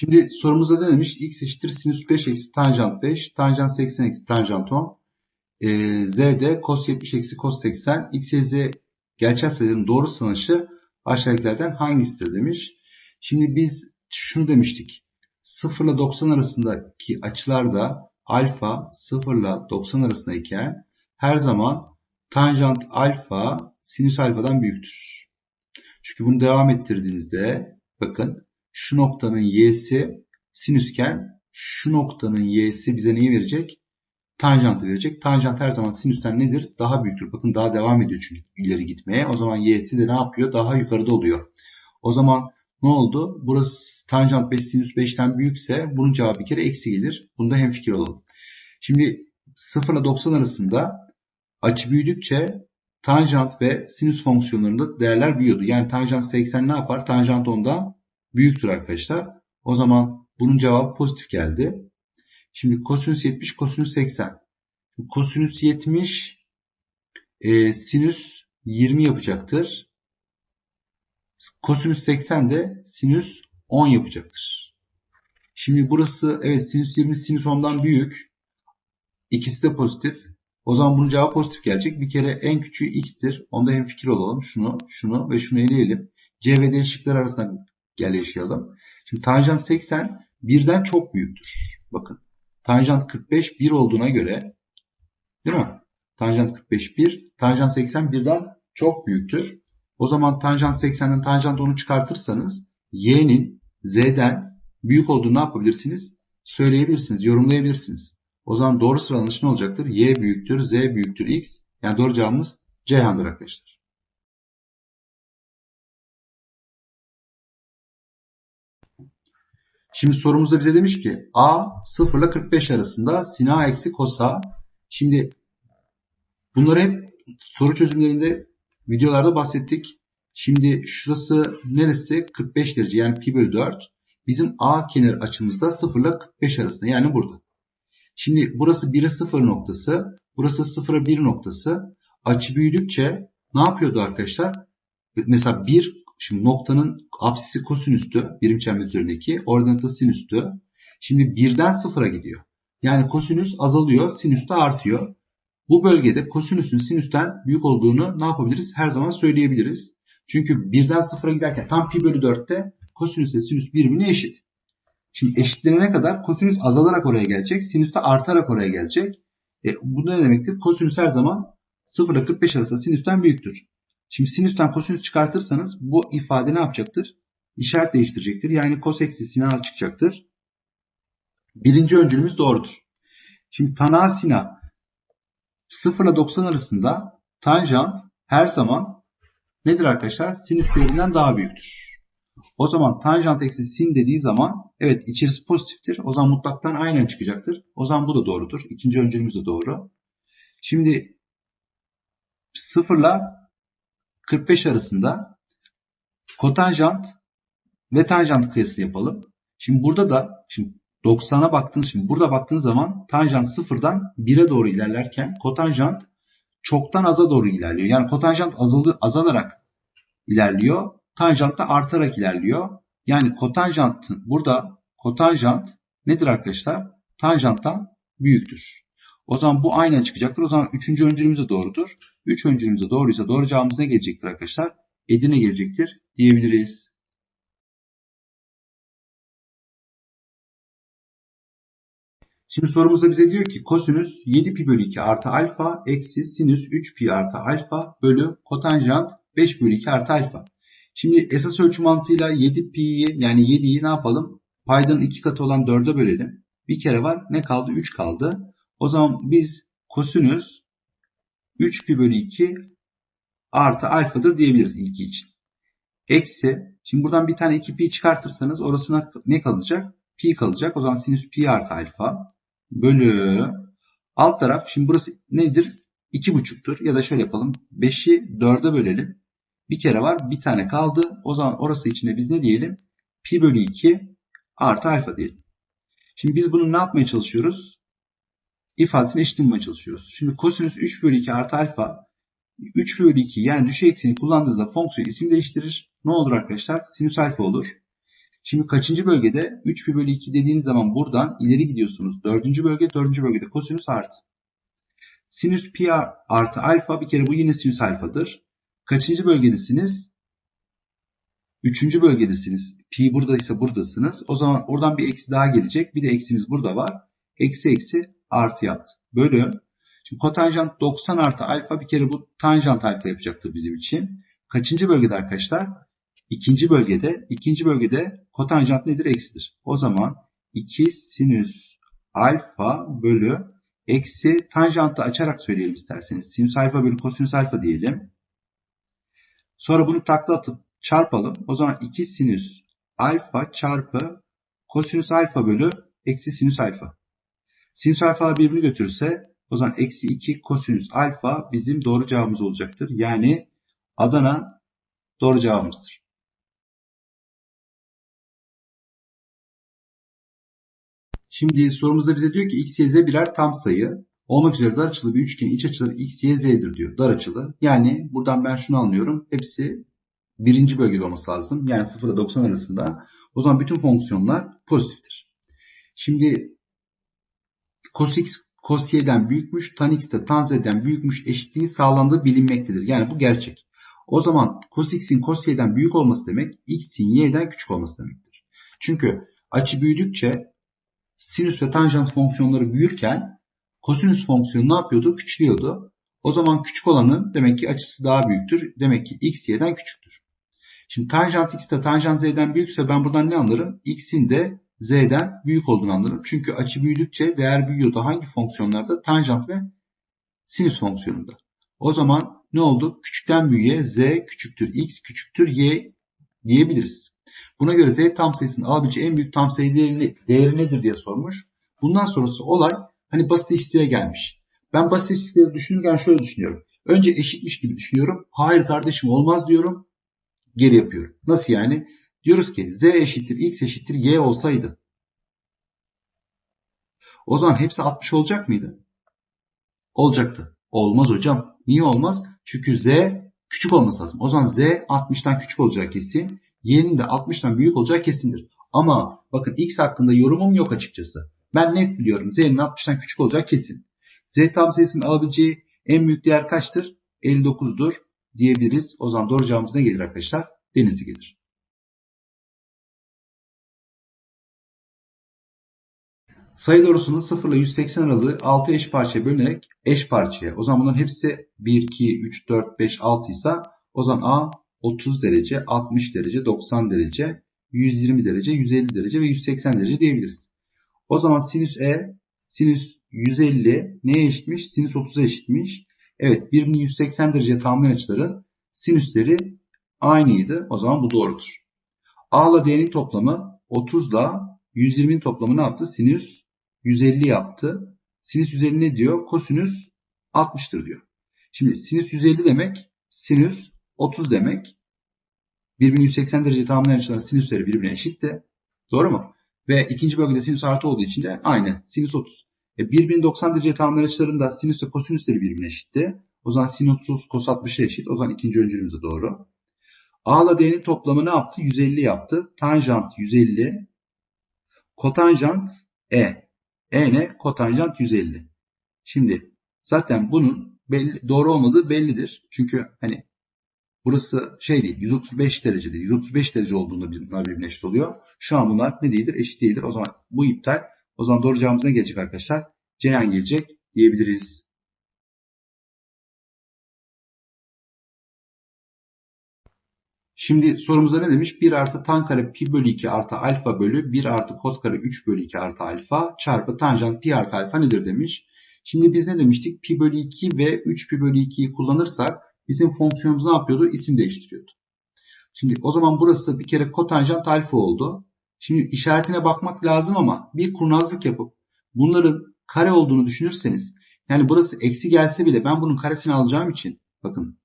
Şimdi sorumuzda ne demiş? x eşittir sinüs 5 eksi tanjant 5, tanjant 80 eksi tanjant 10. E, z'de cos 70 eksi cos 80, x, y, z gerçel sayıların doğru sanışı aşağıdakilerden hangisidir demiş. Şimdi biz şunu demiştik. 0 ile 90 arasındaki açılarda alfa 0 ile 90 arasındayken her zaman tanjant alfa sinüs alfadan büyüktür. Çünkü bunu devam ettirdiğinizde bakın şu noktanın y'si sinüsken şu noktanın y'si bize neyi verecek? Tanjantı verecek. Tanjant her zaman sinüsten nedir? Daha büyüktür. Bakın daha devam ediyor çünkü ileri gitmeye. O zaman y'si de ne yapıyor? Daha yukarıda oluyor. O zaman ne oldu? Burası tanjant 5 sinüs 5'ten büyükse bunun cevabı bir kere eksi gelir. Bunda hemfikir olalım. Şimdi 0 ile 90 arasında açı büyüdükçe tanjant ve sinüs fonksiyonlarında değerler büyüyordu. Yani tanjant 80 ne yapar? Tanjant 10'dan büyüktür arkadaşlar. O zaman bunun cevabı pozitif geldi. Şimdi kosinüs 70, kosinüs 80. Kosinüs 70 e, sinüs 20 yapacaktır. Kosinüs 80 de sinüs 10 yapacaktır. Şimdi burası evet sinüs 20 sinüs 10'dan büyük. İkisi de pozitif. O zaman bunun cevabı pozitif gelecek. Bir kere en küçüğü x'tir. Onda hem fikir olalım. Şunu, şunu ve şunu eleyelim. C ve D şıkları arasında yaşayalım. Şimdi tanjant 80 birden çok büyüktür. Bakın. Tanjant 45 1 olduğuna göre değil mi? Tanjant 45 1, tanjant 80 birden çok büyüktür. O zaman tanjant 80'den tanjant 10'u çıkartırsanız y'nin z'den büyük olduğunu ne yapabilirsiniz? Söyleyebilirsiniz, yorumlayabilirsiniz. O zaman doğru sıralanış ne olacaktır? y büyüktür, z büyüktür, x. Yani doğru cevabımız Ceyhan'dır arkadaşlar. Şimdi sorumuzda bize demiş ki A 0 ile 45 arasında sin A eksi cos A. Şimdi bunları hep soru çözümlerinde videolarda bahsettik. Şimdi şurası neresi? 45 derece yani pi bölü 4. Bizim A kenar açımızda 0 ile 45 arasında yani burada. Şimdi burası 1'e 0 noktası. Burası 0'a 1 noktası. Açı büyüdükçe ne yapıyordu arkadaşlar? Mesela 1 Şimdi noktanın apsisi kosinüstü birim çember üzerindeki ordinatı sinüstü. Şimdi birden sıfıra gidiyor. Yani kosinüs azalıyor, sinüs de artıyor. Bu bölgede kosinüsün sinüsten büyük olduğunu ne yapabiliriz? Her zaman söyleyebiliriz. Çünkü birden sıfıra giderken tam pi bölü 4'te kosinüs ile sinüs birbirine eşit. Şimdi eşitlenene kadar kosinüs azalarak oraya gelecek. Sinüs de artarak oraya gelecek. E, bu ne demektir? Kosinüs her zaman 0 ile 45 arasında sinüsten büyüktür. Şimdi sinüsten kosinüs çıkartırsanız bu ifade ne yapacaktır? İşaret değiştirecektir. Yani kos eksi sin çıkacaktır. Birinci öncülümüz doğrudur. Şimdi tan sina 0 ile 90 arasında tanjant her zaman nedir arkadaşlar? Sinüs değerinden daha büyüktür. O zaman tanjant eksi sin dediği zaman evet içerisi pozitiftir. O zaman mutlaktan aynen çıkacaktır. O zaman bu da doğrudur. İkinci öncülümüz de doğru. Şimdi 0 ile 45 arasında kotanjant ve tanjant kıyası yapalım. Şimdi burada da şimdi 90'a baktığınız şimdi burada baktığınız zaman tanjant sıfırdan 1'e doğru ilerlerken kotanjant çoktan aza doğru ilerliyor. Yani kotanjant azalı, azalarak ilerliyor. Tanjant da artarak ilerliyor. Yani kotanjantın burada kotanjant nedir arkadaşlar? Tanjanttan büyüktür. O zaman bu aynen çıkacaktır. O zaman üçüncü öncülümüz de doğrudur. 3 öncülümüzde doğruysa doğru cevabımız ne gelecektir arkadaşlar? Edirne gelecektir diyebiliriz. Şimdi sorumuzda bize diyor ki kosinüs 7 pi bölü 2 artı alfa eksi sinüs 3 pi artı alfa bölü kotanjant 5 bölü 2 artı alfa. Şimdi esas ölçü mantığıyla 7 pi'yi yani 7'yi ne yapalım? Paydanın 2 katı olan 4'e bölelim. Bir kere var ne kaldı? 3 kaldı. O zaman biz kosinüs 3 pi bölü 2 artı alfadır diyebiliriz ilki için. Eksi. Şimdi buradan bir tane 2 pi çıkartırsanız orasına ne kalacak? Pi kalacak. O zaman sinüs pi artı alfa bölü alt taraf. Şimdi burası nedir? 2,5'tur. Ya da şöyle yapalım. 5'i 4'e bölelim. Bir kere var. Bir tane kaldı. O zaman orası içinde biz ne diyelim? Pi bölü 2 artı alfa diyelim. Şimdi biz bunu ne yapmaya çalışıyoruz? İfadesini eşit bulmaya çalışıyoruz. Şimdi kosinüs 3 bölü 2 artı alfa 3 bölü 2 yani düşey ekseni kullandığınızda fonksiyon isim değiştirir. Ne olur arkadaşlar? Sinüs alfa olur. Şimdi kaçıncı bölgede? 3 pi bölü 2 dediğiniz zaman buradan ileri gidiyorsunuz. Dördüncü bölge, dördüncü bölgede kosinüs artı. Sinüs pi artı alfa bir kere bu yine sinüs alfadır. Kaçıncı bölgedesiniz? Üçüncü bölgedesiniz. Pi buradaysa buradasınız. O zaman oradan bir eksi daha gelecek. Bir de eksimiz burada var. Eksi eksi artı yaptı. Bölü. Şimdi kotanjant 90 artı alfa bir kere bu tanjant alfa yapacaktır bizim için. Kaçıncı bölgede arkadaşlar? İkinci bölgede. ikinci bölgede kotanjant nedir? Eksidir. O zaman 2 sinüs alfa bölü eksi tanjantı açarak söyleyelim isterseniz. Sinüs alfa bölü kosinüs alfa diyelim. Sonra bunu takla atıp çarpalım. O zaman 2 sinüs alfa çarpı kosinüs alfa bölü eksi sinüs alfa. Sinüs alfalar birbirini götürürse o zaman eksi 2 kosinüs alfa bizim doğru cevabımız olacaktır. Yani Adana doğru cevabımızdır. Şimdi sorumuzda bize diyor ki x, y, z birer tam sayı. Olmak üzere dar açılı bir üçgen iç açıları x, y, z'dir diyor. Dar açılı. Yani buradan ben şunu anlıyorum. Hepsi birinci bölgede olması lazım. Yani 0 ile 90 arasında. O zaman bütün fonksiyonlar pozitiftir. Şimdi cos x cos y'den büyükmüş, tan x de tan z'den büyükmüş eşitliği sağlandığı bilinmektedir. Yani bu gerçek. O zaman cos x'in cos y'den büyük olması demek x'in y'den küçük olması demektir. Çünkü açı büyüdükçe sinüs ve tanjant fonksiyonları büyürken kosinüs fonksiyonu ne yapıyordu? Küçülüyordu. O zaman küçük olanın demek ki açısı daha büyüktür. Demek ki x y'den küçüktür. Şimdi tanjant x de tanjant z'den büyükse ben buradan ne anlarım? x'in de z'den büyük olduğunu anlarım. Çünkü açı büyüdükçe değer büyüyordu. Hangi fonksiyonlarda? Tanjant ve sinüs fonksiyonunda. O zaman ne oldu? Küçükten büyüğe z küçüktür x küçüktür y diyebiliriz. Buna göre z tam sayısının alabileceği en büyük tam sayı değeri, değeri nedir diye sormuş. Bundan sonrası olay hani basit eşitliğe gelmiş. Ben basit eşitlikleri düşünürken şöyle düşünüyorum. Önce eşitmiş gibi düşünüyorum. Hayır kardeşim olmaz diyorum. Geri yapıyorum. Nasıl yani? Diyoruz ki z eşittir x eşittir y olsaydı. O zaman hepsi 60 olacak mıydı? Olacaktı. Olmaz hocam. Niye olmaz? Çünkü z küçük olması lazım. O zaman z 60'tan küçük olacak kesin. Y'nin de 60'tan büyük olacağı kesindir. Ama bakın x hakkında yorumum yok açıkçası. Ben net biliyorum. Z'nin 60'tan küçük olacağı kesin. Z tam sayısının alabileceği en büyük değer kaçtır? 59'dur diyebiliriz. O zaman doğru cevabımız ne gelir arkadaşlar? Denizli gelir. Sayı doğrusunun 0 ile 180 aralığı 6 eş parçaya bölünerek eş parçaya. O zaman bunların hepsi 1, 2, 3, 4, 5, 6 ise o zaman A 30 derece, 60 derece, 90 derece, 120 derece, 150 derece ve 180 derece diyebiliriz. O zaman sinüs E, sinüs 150 neye eşitmiş? Sinüs 30'a eşitmiş. Evet birbirini 180 derece tamamlayan açıların sinüsleri aynıydı. O zaman bu doğrudur. A ile D'nin toplamı 30 ile 120'nin toplamı ne yaptı? Sinüs 150 yaptı. Sinüs 150 ne diyor? Kosinüs 60'tır diyor. Şimdi sinüs 150 demek sinüs 30 demek. Birbirini 180 derece tamamlayan açıların sinüsleri birbirine eşit de. Doğru mu? Ve ikinci bölgede sinüs artı olduğu için de aynı. Sinüs 30. E, birbirini 90 derece tamamlayan açıların da sinüs ve kosinüsleri birbirine eşitti. O zaman sin 30 kos 60'a eşit. O zaman ikinci öncülümüz de doğru. A ile D'nin toplamı ne yaptı? 150 yaptı. Tanjant 150. Kotanjant E. E ne? Kotanjant 150. Şimdi zaten bunun belli, doğru olmadığı bellidir. Çünkü hani burası şey değil 135 derece değil. 135 derece olduğunda bunlar birbirine eşit oluyor. Şu an bunlar ne değildir? Eşit değildir. O zaman bu iptal. O zaman doğru cevabımız ne gelecek arkadaşlar? Ceyhan gelecek diyebiliriz. Şimdi sorumuzda ne demiş? 1 artı tan kare pi bölü 2 artı alfa bölü 1 artı kot kare 3 bölü 2 artı alfa çarpı tanjant pi artı alfa nedir demiş. Şimdi biz ne demiştik? Pi bölü 2 ve 3 pi bölü 2'yi kullanırsak bizim fonksiyonumuz ne yapıyordu? İsim değiştiriyordu. Şimdi o zaman burası bir kere kotanjant alfa oldu. Şimdi işaretine bakmak lazım ama bir kurnazlık yapıp bunların kare olduğunu düşünürseniz yani burası eksi gelse bile ben bunun karesini alacağım için bakın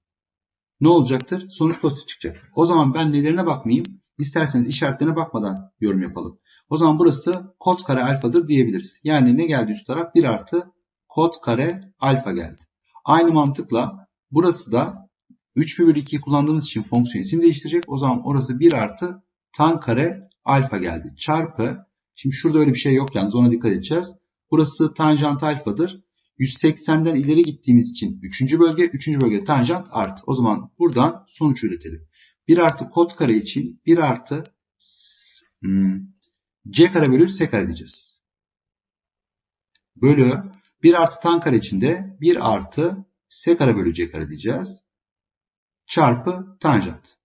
ne olacaktır? Sonuç pozitif çıkacak. O zaman ben nelerine bakmayayım. İsterseniz işaretlerine bakmadan yorum yapalım. O zaman burası kot kare alfadır diyebiliriz. Yani ne geldi üst taraf? 1 artı kot kare alfa geldi. Aynı mantıkla burası da 3 bölü 2'yi kullandığımız için fonksiyon isim değiştirecek. O zaman orası 1 artı tan kare alfa geldi. Çarpı. Şimdi şurada öyle bir şey yok yalnız ona dikkat edeceğiz. Burası tanjant alfadır. 180'den ileri gittiğimiz için 3. bölge, 3. bölge tanjant artı. O zaman buradan sonuç üretelim. 1 artı kot kare için 1 artı hmm, c kare bölü s kare diyeceğiz. Bölü 1 artı tan kare için de 1 artı s kare bölü c kare diyeceğiz. Çarpı tanjant.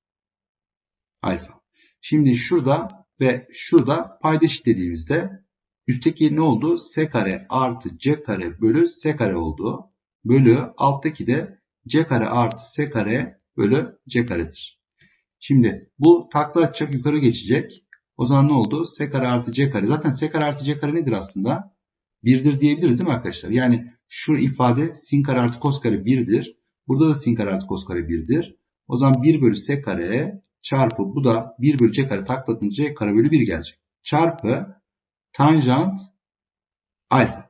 Alfa. Şimdi şurada ve şurada paydaş dediğimizde üstteki ne oldu? S kare artı C kare bölü S kare oldu. Bölü alttaki de C kare artı S kare bölü C karedir. Şimdi bu takla atacak yukarı geçecek. O zaman ne oldu? S kare artı C kare. Zaten S kare artı C kare nedir aslında? Birdir diyebiliriz değil mi arkadaşlar? Yani şu ifade sin kare artı kos kare birdir. Burada da sin kare artı kos kare birdir. O zaman 1 bölü S kare çarpı bu da 1 bölü C kare taklatınca C kare bölü 1 gelecek. Çarpı tanjant alfa.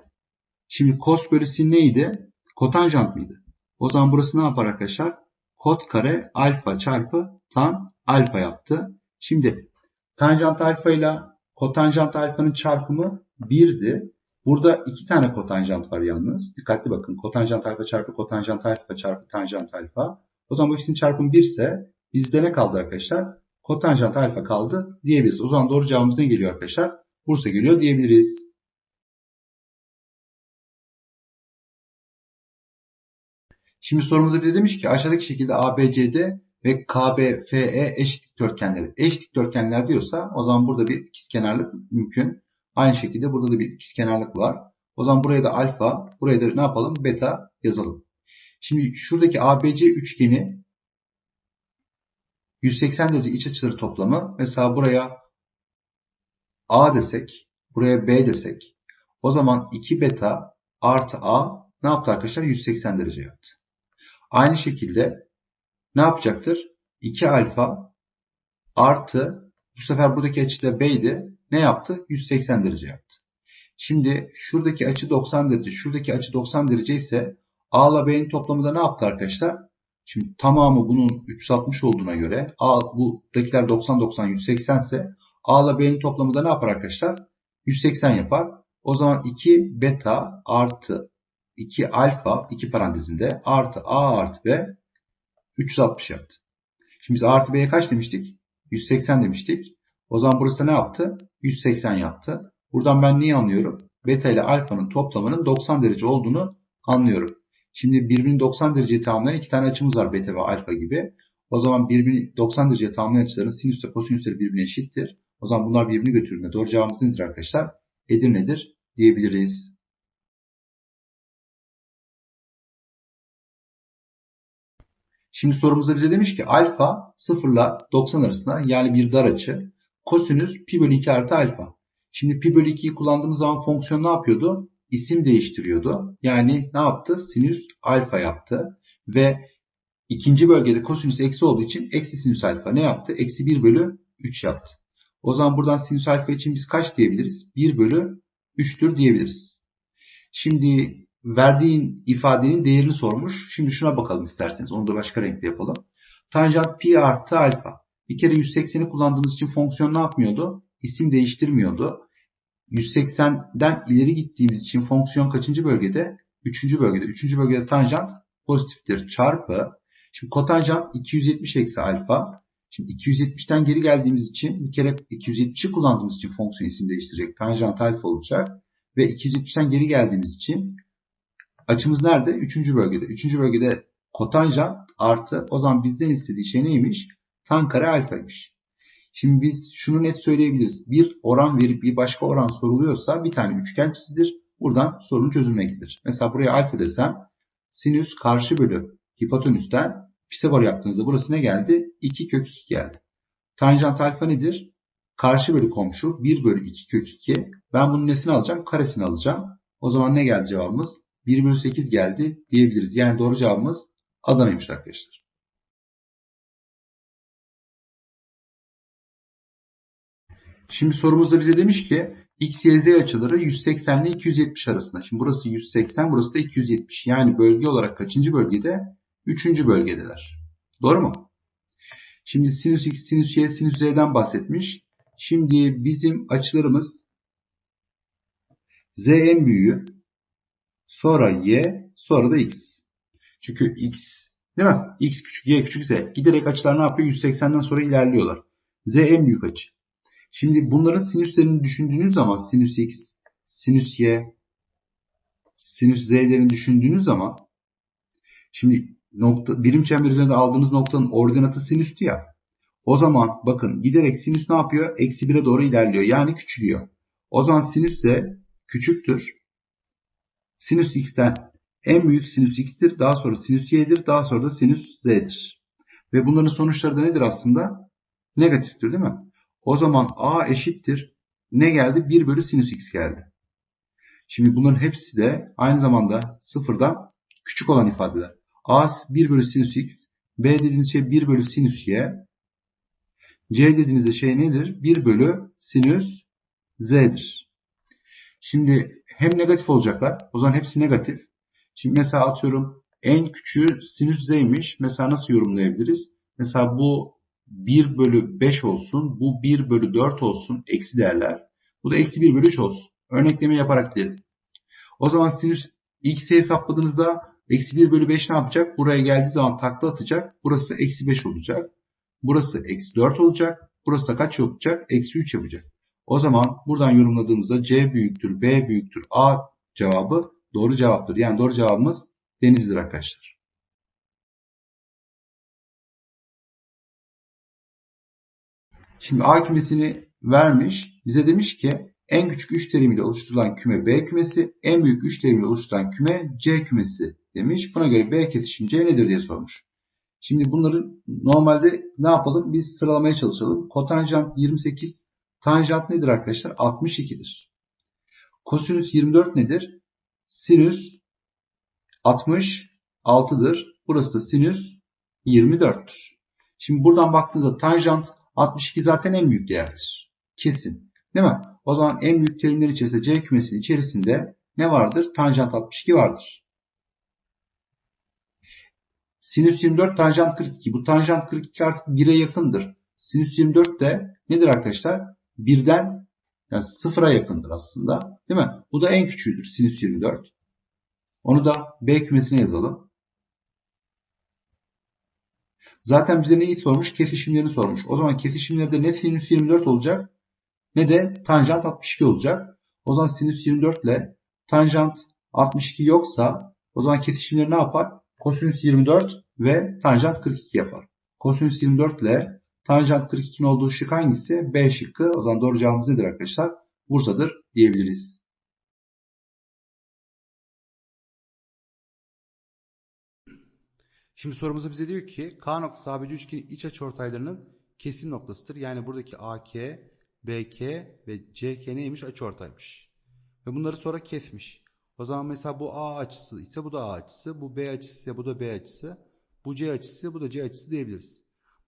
Şimdi kos bölü sin neydi? Kotanjant mıydı? O zaman burası ne yapar arkadaşlar? Kot kare alfa çarpı tan alfa yaptı. Şimdi tanjant alfa ile kotanjant alfanın çarpımı 1'di. Burada iki tane kotanjant var yalnız. Dikkatli bakın. Kotanjant alfa çarpı kotanjant alfa çarpı tanjant alfa. O zaman bu ikisinin çarpımı 1 ise bizde ne kaldı arkadaşlar? Kotanjant alfa kaldı diyebiliriz. O zaman doğru cevabımız ne geliyor arkadaşlar? Bursa geliyor diyebiliriz. Şimdi sorumuzda bize demiş ki aşağıdaki şekilde ABCD ve KBFE eş dikdörtgenleri. Eş dikdörtgenler diyorsa o zaman burada bir ikizkenarlık mümkün. Aynı şekilde burada da bir ikizkenarlık var. O zaman buraya da alfa, buraya da ne yapalım? Beta yazalım. Şimdi şuradaki ABC üçgeni 180 derece iç açıları toplamı. Mesela buraya A desek, buraya B desek. O zaman 2 beta artı A ne yaptı arkadaşlar? 180 derece yaptı. Aynı şekilde ne yapacaktır? 2 alfa artı bu sefer buradaki açı da B'ydi. Ne yaptı? 180 derece yaptı. Şimdi şuradaki açı 90 derece, şuradaki açı 90 derece ise A ile B'nin toplamı da ne yaptı arkadaşlar? Şimdi tamamı bunun 360 olduğuna göre A buradakiler 90 90 180 ise A ile B'nin toplamı da ne yapar arkadaşlar? 180 yapar. O zaman 2 beta artı 2 alfa 2 parantezinde artı A artı B 360 yaptı. Şimdi biz A artı B'ye kaç demiştik? 180 demiştik. O zaman burası ne yaptı? 180 yaptı. Buradan ben neyi anlıyorum? Beta ile alfanın toplamının 90 derece olduğunu anlıyorum. Şimdi birbirini 90 dereceye tamamlayan iki tane açımız var beta ve alfa gibi. O zaman birbirini 90 dereceye tamamlayan açıların sinüs ve kosinüsleri birbirine eşittir. O zaman bunlar birbirini götürdüğünde doğru cevabımız nedir arkadaşlar? Edirne'dir diyebiliriz. Şimdi sorumuzda bize demiş ki alfa 0 ile 90 arasında yani bir dar açı. Kosinüs pi bölü 2 artı alfa. Şimdi pi bölü 2'yi kullandığımız zaman fonksiyon ne yapıyordu? İsim değiştiriyordu. Yani ne yaptı? Sinüs alfa yaptı. Ve ikinci bölgede kosinüs eksi olduğu için eksi sinüs alfa ne yaptı? Eksi 1 bölü 3 yaptı. O zaman buradan sinüs alfa için biz kaç diyebiliriz? 1 bölü 3'tür diyebiliriz. Şimdi verdiğin ifadenin değerini sormuş. Şimdi şuna bakalım isterseniz. Onu da başka renkle yapalım. Tanjant pi artı alfa. Bir kere 180'i kullandığımız için fonksiyon ne yapmıyordu? İsim değiştirmiyordu. 180'den ileri gittiğimiz için fonksiyon kaçıncı bölgede? Üçüncü bölgede. Üçüncü bölgede tanjant pozitiftir. Çarpı. Şimdi kotanjant 270 eksi alfa. Şimdi 270'ten geri geldiğimiz için bir kere 270'i kullandığımız için fonksiyon isim değiştirecek. Tanjant alfa olacak. Ve 270'ten geri geldiğimiz için açımız nerede? Üçüncü bölgede. Üçüncü bölgede kotanjant artı o zaman bizden istediği şey neymiş? Tan kare alfaymış. Şimdi biz şunu net söyleyebiliriz. Bir oran verip bir başka oran soruluyorsa bir tane üçgen çizilir. Buradan sorun çözülmektedir. Mesela buraya alfa desem sinüs karşı bölü hipotenüsten Pisagor yaptığınızda burası ne geldi? 2 kök 2 geldi. Tanjant alfa nedir? Karşı bölü komşu 1 bölü 2 kök 2. Ben bunun nesini alacağım? Karesini alacağım. O zaman ne geldi cevabımız? 1 bölü 8 geldi diyebiliriz. Yani doğru cevabımız Adana'ymış arkadaşlar. Şimdi sorumuzda bize demiş ki x, y, z açıları 180 ile 270 arasında. Şimdi burası 180, burası da 270. Yani bölge olarak kaçıncı bölgede? Üçüncü bölgedeler. Doğru mu? Şimdi sinüs x, sinüs y, sinüs z'den bahsetmiş. Şimdi bizim açılarımız Z en büyüğü, sonra Y, sonra da X. Çünkü X değil mi? X küçük, Y küçük, Z. Giderek açılar ne yapıyor? 180'den sonra ilerliyorlar. Z en büyük açı. Şimdi bunların sinüslerini düşündüğünüz zaman sinüs X, sinüs Y, sinüs Z'lerini düşündüğünüz zaman şimdi nokta, birim çember üzerinde aldığınız noktanın ordinatı sinüstü ya. O zaman bakın giderek sinüs ne yapıyor? Eksi 1'e doğru ilerliyor. Yani küçülüyor. O zaman sinüs Z küçüktür. Sinüs X'ten en büyük sinüs X'tir. Daha sonra sinüs Y'dir. Daha sonra da sinüs Z'dir. Ve bunların sonuçları da nedir aslında? Negatiftir değil mi? O zaman A eşittir. Ne geldi? 1 bölü sinüs X geldi. Şimdi bunların hepsi de aynı zamanda sıfırdan küçük olan ifadeler. A 1 bölü sinüs X. B dediğiniz şey 1 bölü sinüs Y. C dediğinizde şey nedir? 1 bölü sinüs Z'dir. Şimdi hem negatif olacaklar. O zaman hepsi negatif. Şimdi mesela atıyorum en küçüğü sinüs Z'ymiş. Mesela nasıl yorumlayabiliriz? Mesela bu 1 bölü 5 olsun. Bu 1 bölü 4 olsun. Eksi değerler. Bu da eksi 1 bölü 3 olsun. Örnekleme yaparak diyelim. O zaman sinüs x'i hesapladığınızda eksi 1 bölü 5 ne yapacak? Buraya geldiği zaman takla atacak. Burası eksi 5 olacak. Burası eksi 4 olacak. Burası da kaç yapacak? Eksi 3 yapacak. O zaman buradan yorumladığımızda C büyüktür, B büyüktür, A cevabı doğru cevaptır. Yani doğru cevabımız denizdir arkadaşlar. Şimdi A kümesini vermiş. Bize demiş ki en küçük 3 terimiyle oluşturulan küme B kümesi, en büyük 3 terimiyle oluşturulan küme C kümesi demiş. Buna göre B kesişim C nedir diye sormuş. Şimdi bunları normalde ne yapalım? Biz sıralamaya çalışalım. Kotanjant 28, tanjant nedir arkadaşlar? 62'dir. Kosinüs 24 nedir? Sinüs 66'dır. Burası da sinüs 24'tür. Şimdi buradan baktığınızda tanjant 62 zaten en büyük değerdir. Kesin. Değil mi? O zaman en büyük terimler içerisinde C kümesinin içerisinde ne vardır? Tanjant 62 vardır. Sinüs 24 tanjant 42. Bu tanjant 42 artık 1'e yakındır. Sinüs 24 de nedir arkadaşlar? 1'den yani 0'a yakındır aslında. Değil mi? Bu da en küçüğüdür sinüs 24. Onu da B kümesine yazalım. Zaten bize neyi sormuş? Kesişimlerini sormuş. O zaman kesişimlerde ne sinüs 24 olacak ne de tanjant 62 olacak. O zaman sinüs 24 ile tanjant 62 yoksa o zaman kesişimleri ne yapar? Kosinüs 24 ve tanjant 42 yapar. Kosinüs 24 ile tanjant 42'nin olduğu şık hangisi? B şıkkı. O zaman doğru cevabımız nedir arkadaşlar? Bursa'dır diyebiliriz. Şimdi sorumuzda bize diyor ki K noktası ABC üçgenin iç açıortaylarının kesim noktasıdır. Yani buradaki AK, BK ve CK neymiş? Açıortaymış. Ve bunları sonra kesmiş. O zaman mesela bu A açısı ise bu da A açısı, bu B açısı ise bu da B açısı, bu C açısı ise bu da C açısı diyebiliriz.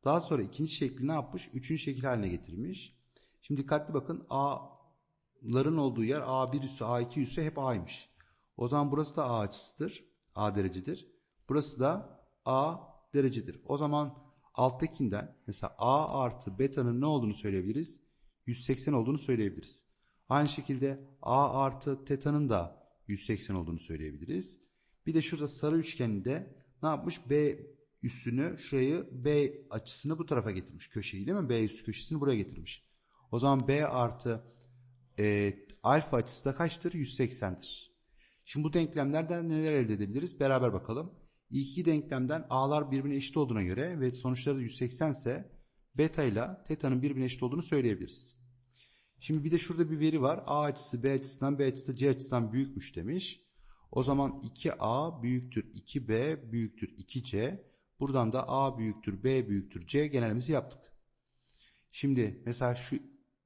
Daha sonra ikinci şekli ne yapmış? Üçüncü şekil haline getirmiş. Şimdi dikkatli bakın A'ların olduğu yer A1 üssü A2 üssü hep A'ymış. O zaman burası da A açısıdır. A derecedir. Burası da A derecedir. O zaman alttakinden mesela A artı beta'nın ne olduğunu söyleyebiliriz? 180 olduğunu söyleyebiliriz. Aynı şekilde A artı teta'nın da 180 olduğunu söyleyebiliriz. Bir de şurada sarı üçgende ne yapmış? B üstünü şurayı B açısını bu tarafa getirmiş. Köşeyi değil mi? B üstü köşesini buraya getirmiş. O zaman B artı e, alfa açısı da kaçtır? 180'dir. Şimdi bu denklemlerden neler elde edebiliriz? Beraber bakalım. İlk iki denklemden A'lar birbirine eşit olduğuna göre ve sonuçları da 180 ise beta ile teta'nın birbirine eşit olduğunu söyleyebiliriz. Şimdi bir de şurada bir veri var. A açısı B açısından B açısı C açısından büyükmüş demiş. O zaman 2A büyüktür 2B büyüktür 2C. Buradan da A büyüktür B büyüktür C genelimizi yaptık. Şimdi mesela şu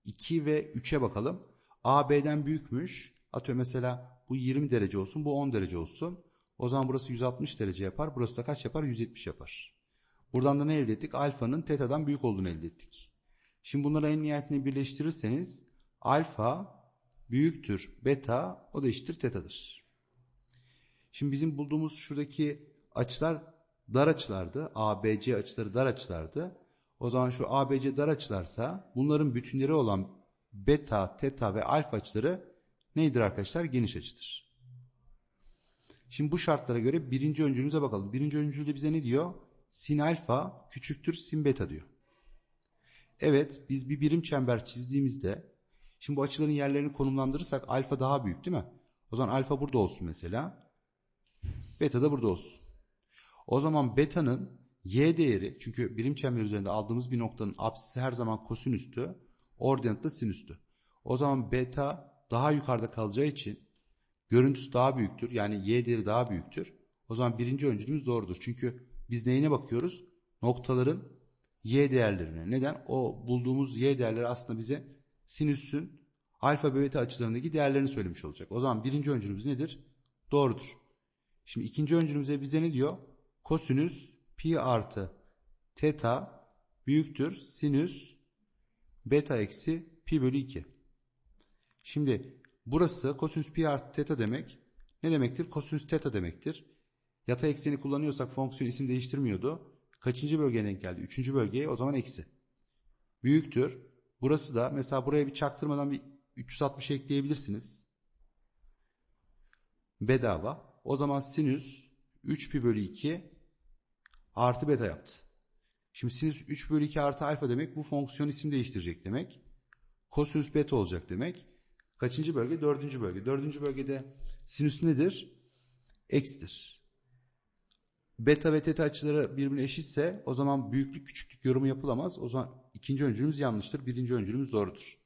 2 ve 3'e bakalım. A B'den büyükmüş. Atıyor mesela bu 20 derece olsun bu 10 derece olsun. O zaman burası 160 derece yapar. Burası da kaç yapar? 170 yapar. Buradan da ne elde ettik? Alfanın teta'dan büyük olduğunu elde ettik. Şimdi bunları en nihayetinde birleştirirseniz alfa büyüktür beta o da eşittir teta'dır. Şimdi bizim bulduğumuz şuradaki açılar dar açılardı. ABC açıları dar açılardı. O zaman şu ABC dar açılarsa bunların bütünleri olan beta, teta ve alfa açıları neydir arkadaşlar? Geniş açıdır. Şimdi bu şartlara göre birinci öncülümüze bakalım. Birinci öncülde bize ne diyor? Sin alfa küçüktür sin beta diyor. Evet biz bir birim çember çizdiğimizde şimdi bu açıların yerlerini konumlandırırsak alfa daha büyük değil mi? O zaman alfa burada olsun mesela. Beta da burada olsun. O zaman beta'nın y değeri çünkü birim çember üzerinde aldığımız bir noktanın apsisi her zaman kosinüstü, ordinatı da sinüstü. O zaman beta daha yukarıda kalacağı için görüntüsü daha büyüktür. Yani y değeri daha büyüktür. O zaman birinci öncülümüz doğrudur. Çünkü biz neyine bakıyoruz? Noktaların y değerlerine. Neden? O bulduğumuz y değerleri aslında bize sinüsün alfa ve beta açılarındaki değerlerini söylemiş olacak. O zaman birinci öncülümüz nedir? Doğrudur. Şimdi ikinci öncülümüze bize ne diyor? Kosinüs pi artı teta büyüktür sinüs beta eksi pi bölü 2. Şimdi burası kosinüs pi artı teta demek. Ne demektir? Kosinüs teta demektir. Yatay ekseni kullanıyorsak fonksiyon isim değiştirmiyordu. Kaçıncı bölgeye denk geldi? Üçüncü bölgeye o zaman eksi. Büyüktür. Burası da mesela buraya bir çaktırmadan bir 360 ekleyebilirsiniz. Bedava. O zaman sinüs 3 pi bölü 2 artı beta yaptı. Şimdi sinüs 3 bölü 2 artı alfa demek bu fonksiyon isim değiştirecek demek. Kosinüs beta olacak demek. Kaçıncı bölge? Dördüncü bölge. Dördüncü bölgede sinüs nedir? Eksidir. Beta ve teta açıları birbirine eşitse o zaman büyüklük küçüklük yorumu yapılamaz. O zaman ikinci öncülümüz yanlıştır. Birinci öncülümüz doğrudur.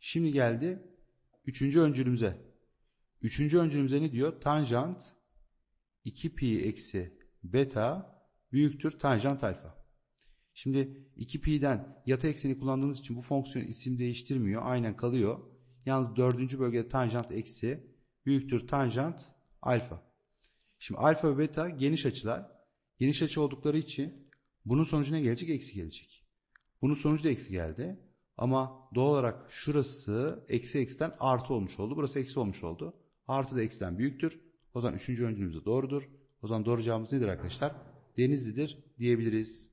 Şimdi geldi üçüncü öncülümüze. Üçüncü öncülümüze ne diyor? Tanjant 2 pi eksi beta büyüktür tanjant alfa. Şimdi 2 pi'den yatay ekseni kullandığımız için bu fonksiyon isim değiştirmiyor. Aynen kalıyor. Yalnız dördüncü bölgede tanjant eksi büyüktür tanjant alfa. Şimdi alfa ve beta geniş açılar. Geniş açı oldukları için bunun sonucu ne gelecek? Eksi gelecek. Bunun sonucu da eksi geldi. Ama doğal olarak şurası eksi eksiden artı olmuş oldu. Burası eksi olmuş oldu. Artı da eksiden büyüktür. O zaman üçüncü öncülümüz de doğrudur. O zaman doğru cevabımız nedir arkadaşlar? Denizli'dir diyebiliriz.